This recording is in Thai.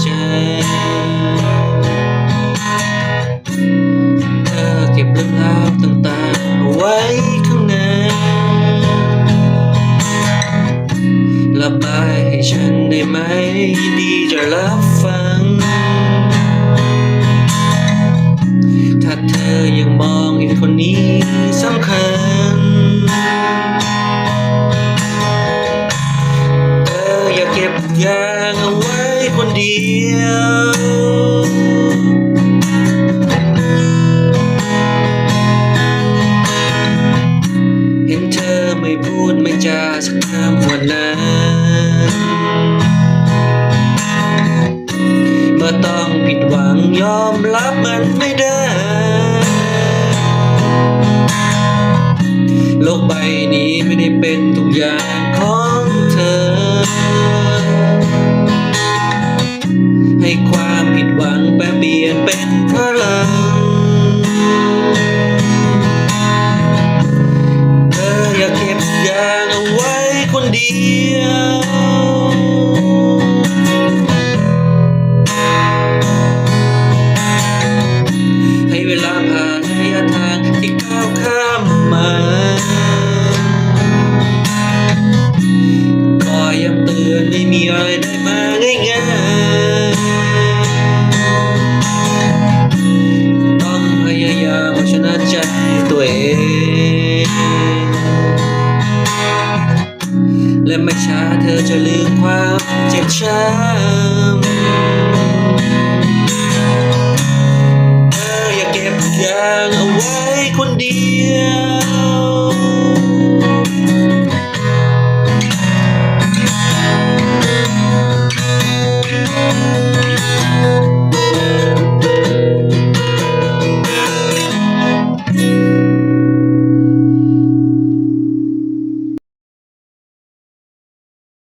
ใจ เธอเก็บเรื่องราวต่างๆไว้ข้างในระบายให้ฉันได้ไหมดีจะรับฟัง ถ้าเธอยังมองเห็นคนนี้สำคัญ เธออย่าเก็บยางเอา เดียวเห็นเธอไม่พูดไม่จาสักคำวันนั้นเมื่อต้องผิดหวังยอมรับมันไม่ได้ โลกใบนี้ไม่ได้เป็นทุก ผิดหวังแปลเปลี่ยนเป็นพลังเธออย่าเก็บยางเอาไว้คนเดียว จะลืมความเจ็บช้ำ